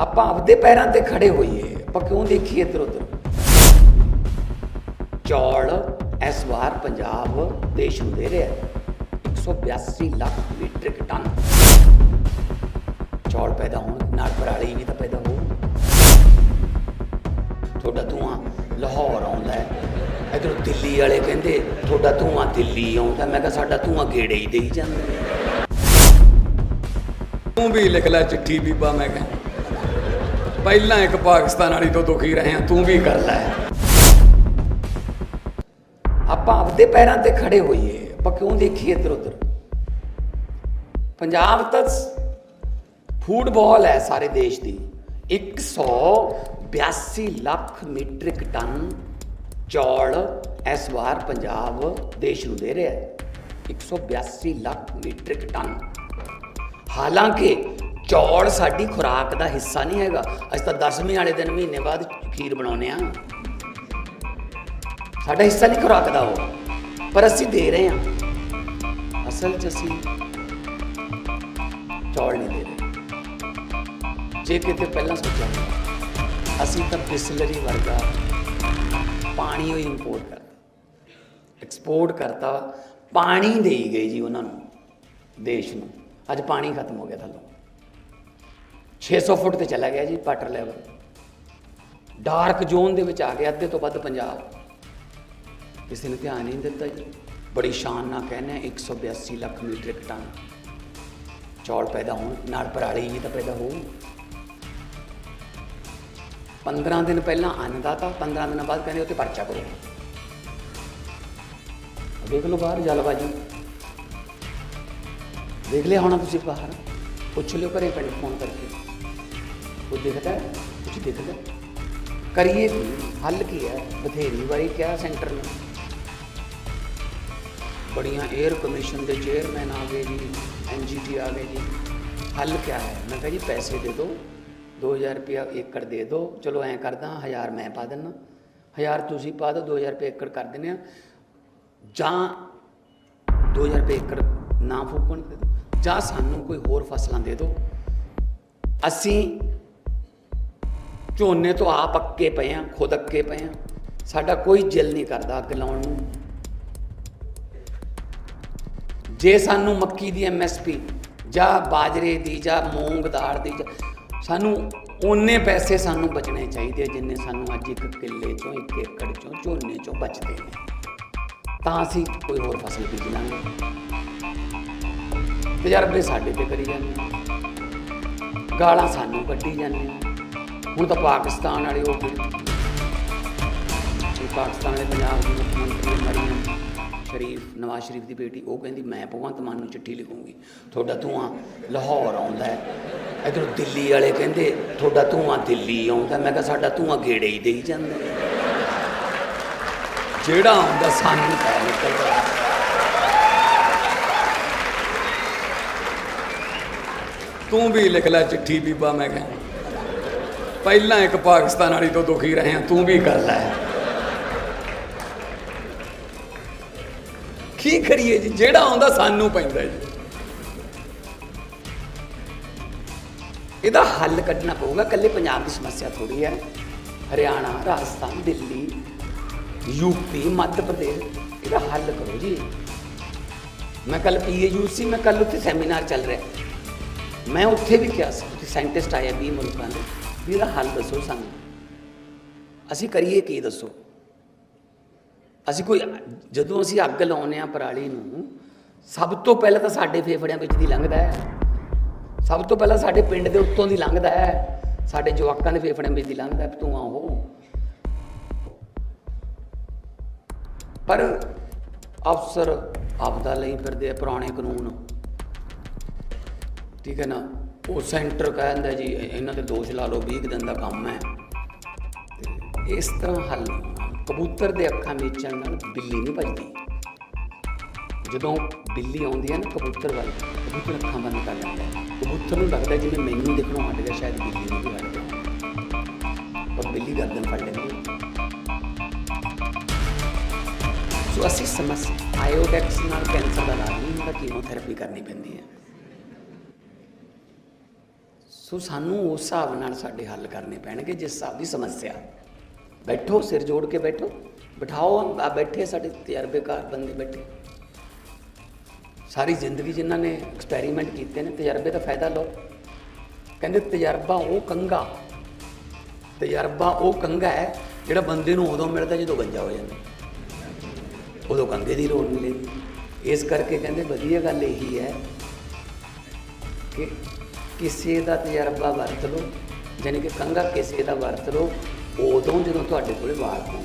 ਆਪਾਂ ਆਪਦੇ ਪੈਰਾਂ ਤੇ ਖੜੇ ਹੋਈਏ, ਆਪਾਂ ਕਿਉਂ ਦੇਖੀਏ ਇੱਧਰ ਉੱਧਰ ਚੌਲ ਇਸ ਵਾਰ ਪੰਜਾਬ ਦੇਸ਼ ਨੂੰ ਦੇ ਰਿਹਾ ਹੈ। 182 ਲੱਖ ਮੀਟ੍ਰਿਕ ਟਨ। ਚੌਲ ਪੈਦਾ ਹੋਣ, ਨਾਲ ਪਰਾਲੀ ਵੀ ਤਾਂ ਪੈਦਾ ਹੋ ਤੁਹਾਡਾ ਧੂਆਂ ਲਾਹੌਰ ਆਉਂਦਾ ਹੈ। ਇਧਰੋਂ ਦਿੱਲੀ ਵਾਲੇ ਕਹਿੰਦੇ, ਤੁਹਾਡਾ ਧੂਆਂ ਦਿੱਲੀ ਆਉਂਦਾ। ਮੈਂ ਕਿਹਾ, ਸਾਡਾ ਧੂਆਂ ਗੇੜੇ ਹੀ ਦੇਈ ਜਾਂਦੇ ਨੇ ਤੂੰ ਵੀ ਲਿਖ ਲੈ ਚਿੱਠੀ ਬੀਬਾ, ਮੈਂ ਕਿਹਾ। ਪਹਿਲਾਂ ਇੱਕ ਪਾਕਿਸਤਾਨ ਵਾਲੀ ਤੋਂ ਦੁਖੀ ਰਹੇ ਆ, ਤੂੰ ਵੀ ਕਰ ਲੈ। ਆਪਾਂ ਆਪਦੇ ਪੈਰਾਂ ਤੇ ਖੜੇ ਹੋਈਏ, ਆਪਾਂ ਕਿਉਂ ਦੇਖੀਏ ਇੱਧਰ ਉੱਧਰ? ਪੰਜਾਬ ਤਾਂ ਫੂਟਬਾਲ ਹੈ ਸਾਰੇ ਦੇਸ਼ ਦੀ। 182 ਲੱਖ ਮੀਟ੍ਰਿਕ ਟਨ ਚੌਲ ਇਸ ਵਾਰ ਪੰਜਾਬ ਦੇਸ਼ ਨੂੰ ਦੇ ਰਿਹਾ ਹੈ। 182 ਲੱਖ ਮੀਟ੍ਰਿਕ ਟਨ। ਹਾਲਾਂਕਿ ਚੌਲ ਸਾਡੀ ਖੁਰਾਕ ਦਾ ਹਿੱਸਾ ਨਹੀਂ ਹੈਗਾ। ਅਸੀਂ ਤਾਂ 10ਵੇਂ ਵਾਲੇ ਦਿਨ ਮਹੀਨੇ ਬਾਅਦ ਖੀਰ ਬਣਾਉਂਦੇ ਆ ਸਾਡਾ ਹਿੱਸਾ ਨਹੀਂ ਖੁਰਾਕ ਦਾ ਉਹ, ਪਰ ਅਸੀਂ ਦੇ ਰਹੇ ਹਾਂ। ਅਸਲ 'ਚ ਅਸੀਂ ਚੌਲ ਨਹੀਂ ਦੇ ਰਹੇ। ਜੇ ਕਿਤੇ ਪਹਿਲਾਂ ਸੋਚਿਆ ਅਸੀਂ ਤਾਂ ਬਿਸਲਰੀ ਵਰਗਾ ਪਾਣੀ ਉਹ ਇੰਪੋਰਟ ਕਰਤਾ ਐਕਸਪੋਰਟ ਕਰਤਾ। ਪਾਣੀ ਦੇਈ ਗਈ ਜੀ ਉਹਨਾਂ ਨੂੰ, ਦੇਸ਼ ਨੂੰ। ਅੱਜ ਪਾਣੀ ਖਤਮ ਹੋ ਗਿਆ ਥੱਲੋਂ। 600 ਫੁੱਟ ਤੇ ਚਲਾ ਗਿਆ ਜੀ ਵਾਟਰ ਲੈਵਲ। ਡਾਰਕ ਜ਼ੋਨ ਦੇ ਵਿੱਚ ਆ ਗਿਆ ਅੱਧੇ ਤੋਂ ਵੱਧ ਪੰਜਾਬ। ਕਿਸੇ ਨੇ ਧਿਆਨ ਨਹੀਂ ਦਿੱਤਾ ਜੀ। ਬੜੀ ਸ਼ਾਨ ਨਾਲ ਕਹਿੰਦੇ ਆ 182 ਲੱਖ ਮੀਟ੍ਰਿਕ ਟਨ। ਚੌਲ ਪੈਦਾ ਹੋਣ, ਨਾਲ ਪਰਾਲੀ ਵੀ ਤਾਂ ਪੈਦਾ ਹੋਊ। 15 ਦਿਨ ਪਹਿਲਾਂ ਅੰਨਦਾਤਾ 15 ਦਿਨਾਂ ਬਾਅਦ ਕਹਿੰਦੇ ਉੱਤੇ ਪਰਚਾ ਕਰੋ। ਦੇਖ ਲਓ ਬਾਹਰ ਜਲਵਾਯੂ। ਦੇਖ ਲਿਆ ਹੋਣਾ ਤੁਸੀਂ ਬਾਹਰ। ਪੁੱਛ ਲਿਓ ਘਰੇ ਪਿੰਡ ਫੋਨ ਕਰਕੇ। ਉਹ ਦਿਖਦਾ ਹੈ? ਕੁਛ ਦਿਖਦਾ ਕਰੀਏ ਹੱਲ ਕੀ ਹੈ? ਬਥੇਰੀ ਵਾਰੀ ਕਿਹਾ ਸੈਂਟਰ ਨੇ। ਬੜੀਆਂ 에ਅਰ ਕਮਿਸ਼ਨ ਦੇ ਚੇਅਰਮੈਨ ਆ ਗਏ ਜੀ ਐਨਜੀਟੀ ਆ ਗਏ ਜੀ। ਹੱਲ ਕੀ ਹੈ? ਮੈਂ ਕਿਹਾ ਜੀ ਪੈਸੇ ਦੇ ਦਿਓ 2000 ਰੁਪਇਆ ਏਕੜ ਦੇ ਦਿਓ। ਚਲੋ ਐਂ ਕਰਦਾ 1000 ਮੈਂ ਪਾ ਦਿੰਦਾ 1000 ਤੁਸੀਂ ਪਾ ਦਿਓ 2000 ਰੁਪਏ ਏਕੜ ਕਰ ਦਿੰਦੇ ਆ। ਜਾਂ 2000 ਰੁਪਏ ਏਕੜ ਨਾ ਫੂਕਣ ਦੇ ਦਿਓ, ਜਾਂ ਸਾਨੂੰ ਕੋਈ ਹੋਰ ਫਸਲਾਂ ਦੇ ਦਿਓ। ਅਸੀਂ ਝੋਨੇ ਤੋਂ ਆਪ ਅੱਕੇ ਪਏ ਆ, ਖੁਦ ਅੱਕੇ ਪਏ ਆ। ਸਾਡਾ ਕੋਈ ਦਿਲ ਨਹੀਂ ਕਰਦਾ ਅੱਗ ਲਾਉਣ ਨੂੰ। ਜੇ ਸਾਨੂੰ ਮੱਕੀ ਦੀ ਐਮਐਸਪੀ ਜਾਂ ਬਾਜਰੇ ਦੀ ਜਾਂ ਮੂੰਗ ਦਾਲ ਦੀ ਜਾਂ ਸਾਨੂੰ ਓਨੇ ਪੈਸੇ ਸਾਨੂੰ ਬਚਣੇ ਚਾਹੀਦੇ ਜਿੰਨੇ ਸਾਨੂੰ ਅੱਜ ਇੱਕ ਕਿੱਲੇ ਚੋਂ ਇੱਕ ਏਕੜ ਚੋਂ ਝੋਨੇ ਚੋਂ ਬਚਦੇ ਨੇ। ਤਾਂ ਅਸੀਂ ਕੋਈ ਹੋਰ ਫਸਲ ਬੀਜ ਲਾਂਗੇ। ਤਜਰਬੇ ਸਾਡੇ ਤੇ ਕਰੀ ਜਾਂਦੇ ਗਾਲਾਂ ਸਾਨੂੰ ਕੱਢੀ ਜਾਂਦੇ ਹੁਣ ਤਾਂ ਪਾਕਿਸਤਾਨ ਵਾਲੇ ਹੋ ਗਏ। ਪਾਕਿਸਤਾਨ ਦੇ ਪੰਜਾਬ ਦੀ ਮੁੱਖ ਮੰਤਰੀ ਮਰੀਮ ਸ਼ਰੀਫ ਨਵਾਜ਼ ਸ਼ਰੀਫ ਦੀ ਬੇਟੀ, ਉਹ ਕਹਿੰਦੀ, ਮੈਂ ਭਗਵੰਤ ਮਾਨ ਨੂੰ ਚਿੱਠੀ ਲਿਖੂੰਗੀ। ਤੁਹਾਡਾ ਧੂਆਂ ਲਾਹੌਰ ਆਉਂਦਾ ਹੈ। ਇਧਰੋਂ ਦਿੱਲੀ ਵਾਲੇ ਕਹਿੰਦੇ, ਤੁਹਾਡਾ ਧੂਆਂ ਦਿੱਲੀ ਆਉਂਦਾ ਮੈਂ ਕਿਹਾ, ਸਾਡਾ ਧੂਆਂ ਗੇੜੇ ਹੀ ਦੇਈ ਜਾਂਦਾ ਜਿਹੜਾ ਆਉਂਦਾ, ਸਾਨੂੰ ਪੈ ਨਿਕਲਦਾ ਤੂੰ ਵੀ ਲਿਖ ਲੈ ਚਿੱਠੀ ਬੀਬਾ, ਮੈਂ ਕਿਹਾ। ਪਹਿਲਾਂ ਇੱਕ ਪਾਕਿਸਤਾਨ ਵਾਲੀ ਤੋਂ ਦੁਖੀ ਰਹੇ ਆ, ਤੂੰ ਵੀ ਕਰ ਲੈ। ਕੀ ਕਰੀਏ ਜੀ? ਜਿਹੜਾ ਆਉਂਦਾ ਸਾਨੂੰ ਪੈਂਦਾ ਜੀ। ਇਹਦਾ ਹੱਲ ਕੱਢਣਾ ਪਊਗਾ ਕੱਲੇ ਪੰਜਾਬ ਦੀ ਸਮੱਸਿਆ ਥੋੜੀ ਹੈ। ਹਰਿਆਣਾ, ਰਾਜਸਥਾਨ, ਦਿੱਲੀ ਯੂਪੀ ਮੱਧ ਪ੍ਰਦੇਸ਼, ਇਹਦਾ ਹੱਲ ਕਰੋ ਜੀ। ਮੈਂ ਕੱਲ ਪੀਏਯੂ ਸੀ ਮੈਂ ਕੱਲ ਉੱਥੇ ਸੈਮੀਨਾਰ ਚੱਲ ਰਿਹਾ। ਮੈਂ ਉੱਥੇ ਵੀ ਕਿਹਾ ਸੀ ਉੱਥੇ ਸਾਇੰਟਿਸਟ ਆਏ 20 ਮੁਲਕਾਂ ਦੇ। ਵੀ ਇਹਦਾ ਹੱਲ ਦੱਸੋ ਸਾਨੂੰ। ਅਸੀਂ ਕਰੀਏ ਕੀ ਦੱਸੋ? ਅਸੀਂ ਕੋਈ ਜਦੋਂ ਅਸੀਂ ਅੱਗ ਲਾਉਂਦੇ ਆ ਪਰਾਲੀ ਨੂੰ, ਸਭ ਤੋਂ ਪਹਿਲਾਂ ਤਾਂ ਸਾਡੇ ਫੇਫੜਿਆਂ ਵਿੱਚ ਦੀ ਲੰਘਦਾ ਹੈ। ਸਭ ਤੋਂ ਪਹਿਲਾਂ ਸਾਡੇ ਪਿੰਡ ਦੇ ਉੱਤੋਂ ਦੀ ਲੰਘਦਾ ਹੈ। ਸਾਡੇ ਜਵਾਕਾਂ ਦੇ ਫੇਫੜਿਆਂ ਵਿੱਚ ਦੀ ਲੰਘਦਾ ਹੈ, ਧੂਆਂ ਉਹ। ਪਰ ਅਫਸਰ ਆਪਦਾ ਲਈ ਫਿਰਦੇ ਆ ਪੁਰਾਣੇ ਕਾਨੂੰਨ। ਠੀਕ ਹੈ ਨਾ? ਉਹ ਸੈਂਟਰ ਕਹਿੰਦਾ ਜੀ ਇਹਨਾਂ ਤੇ ਦੋਸ਼ ਲਾ ਲਓ 20 ਕੁ ਦਿਨ ਦਾ ਕੰਮ ਹੈ। ਇਸ ਤਰ੍ਹਾਂ ਹੱਲ ਕਬੂਤਰ ਦੇ ਅੱਖਾਂ ਵੇਚਣ ਨਾਲ ਬਿੱਲੀ ਨਹੀਂ ਭੱਜਦੀ ਜਦੋਂ ਬਿੱਲੀ ਆਉਂਦੀ ਹੈ ਨਾ ਕਬੂਤਰ ਵੱਲ, ਕਬੂਤਰ ਅੱਖਾਂ ਬੰਦ ਕਰ ਲੈਂਦਾ ਹੈ। ਕਬੂਤਰ ਨੂੰ ਲੱਗਦਾ ਜਿਵੇਂ ਮੈਨੂੰ ਦੇਖਣੋਂ ਹਟ ਗਿਆ, ਸ਼ਾਇਦ ਬਿੱਲੀ ਨੂੰ ਵੀ ਹਟ ਗਿਆ। ਪਰ ਬਿੱਲੀ ਗਰਦਨ ਫੜ ਲੈਂਦੀ ਸੋ ਅਸੀਂ ਸਮਝ ਆਇਓਡੈਕਸ ਨਾਲ ਕੈਂਸਰ ਦਾ ਇਲਾਜ ਨਹੀਂ ਹੁੰਦਾ, ਕੀਮੋਥੈਰੇਪੀ ਕਰਨੀ ਪੈਂਦੀ ਹੈ। ਸੋ ਸਾਨੂੰ ਉਸ ਹਿਸਾਬ ਨਾਲ ਸਾਡੇ ਹੱਲ ਕਰਨੇ ਪੈਣਗੇ, ਜਿਸ ਹਿਸਾਬ ਦੀ ਸਮੱਸਿਆ। ਬੈਠੋ, ਸਿਰ ਜੋੜ ਕੇ ਬੈਠੋ। ਬਿਠਾਓ, ਆ ਬੈਠੇ ਸਾਡੇ ਤਜਰਬੇਕਾਰ ਬੰਦੇ ਬੈਠੇ। ਸਾਰੀ ਜ਼ਿੰਦਗੀ ਜਿਨ੍ਹਾਂ ਨੇ ਐਕਸਪੈਰੀਮੈਂਟ ਕੀਤੇ ਨੇ, ਤਜਰਬੇ ਦਾ ਫਾਇਦਾ ਲਓ। ਕਹਿੰਦੇ ਤਜਰਬਾ ਉਹ ਕੰਗਾ ਤਜਰਬਾ ਉਹ ਕੰਗਾ ਹੈ, ਜਿਹੜਾ ਬੰਦੇ ਨੂੰ ਉਦੋਂ ਮਿਲਦਾ ਜਦੋਂ ਗੰਜਾ ਹੋ ਜਾਂਦਾ। ਉਦੋਂ ਕੰਗੇ ਦੀ ਲੋੜ ਨਹੀਂ ਲੈਂਦੀ ਇਸ ਕਰਕੇ ਕਹਿੰਦੇ ਵਧੀਆ ਗੱਲ ਇਹੀ ਹੈ ਕਿ ਕਿਸੇ ਦਾ ਤਜਰਬਾ ਵਰਤ ਲਓ ਯਾਨੀ ਕਿ ਕੰਗਾ ਕਿਸੇ ਦਾ ਵਰਤ ਲਓ, ਉਦੋਂ ਜਦੋਂ ਤੁਹਾਡੇ ਕੋਲੇ ਵਾਰ ਹੋਣ।